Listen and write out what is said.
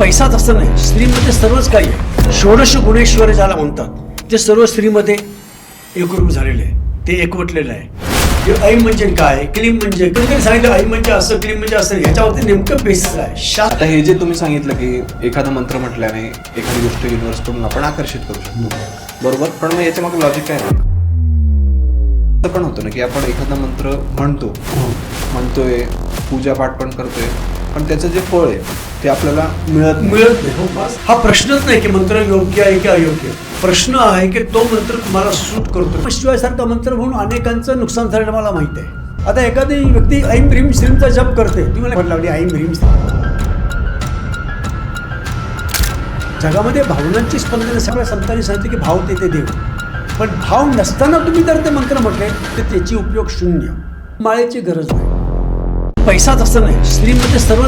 पैसाच असं नाही. स्त्रीमध्ये सर्वच काही आहे. षोडश गुणेश्वर ज्याला म्हणतात ते सर्व स्त्रीमध्ये एकरूप झालेले आहे. ते एकवटलेलं आहे. हे ऐम म्हणजे काय? क्लीम म्हणजे सांगितलं? ऐम म्हणजे असं क्लीम म्हणजे असं ह्याच्यावरती नेमकं बेसिस आहे शास्त्र आता हे जे तुम्ही सांगितलं की एखादा मंत्र म्हटल्याने एखादी गोष्ट युनिव्हर्सकडून आपण आकर्षित करू शकतो. बरोबर? पण मग याच्या मागे लॉजिक काय आहे? असं पण होतं ना की आपण एखादा मंत्र म्हणतो. म्हणतोय पूजापाठ पण करतोय. पण त्याचं जे फळ आहे ते आपल्याला मिळत नाही. मिळत नाही हो, बस. हा प्रश्नच नाही की मंत्र योग्य आहे की अयोग्य. प्रश्न आहे की तो मंत्र तुम्हाला सूट करतो. शिवायसारखा मंत्र म्हणून अनेकांचं नुकसान झालं मला माहीत आहे. आता एखादी व्यक्ती ऐम भ्रीम श्रीमचा जप करते. ती मला लावली ऐम भ्रीम जगामध्ये भावनांची स्पंदन सगळ्या संतांनी सांगितले की भाव ते ते देव पण भाव नसताना तुम्ही जर ते मंत्र म्हटले तर त्याची उपयोग शून्य. माळेची गरज नाही. पैसाच असं नाही. स्त्रीमध्ये सर्व